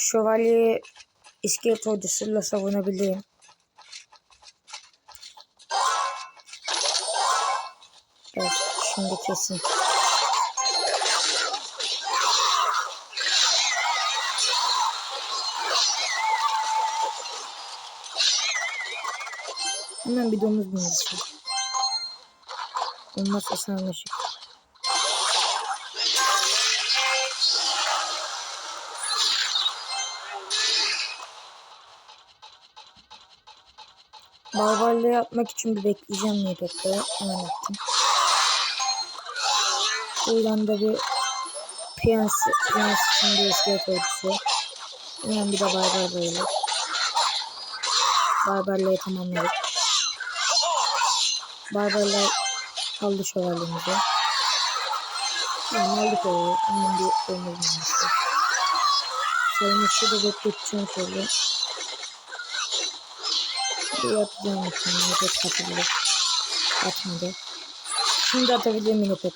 Şövalye iskelet ordusuyla savunabilirim. Evet şimdi kesin. Hemen bir domuz bindirsin. Olmazsa sarmaşık. Barbarlığı yapmak için bir bekleyeceğim Nidet'te. Hemen yaptım. Buradan da bir prens, prens için bir iskelet ordusu. Hemen bir de barbar böyle. Barbarlığı tamamladık. Barbarlar aldı şövalyemizi. Yani aldık orayı. Hemen bir domuz bindirsin. Saymışı da bekleteceğim şöyle. ja tu będę musiał minutę przepalić. Patrzmy go. Dlatego będziemy minutę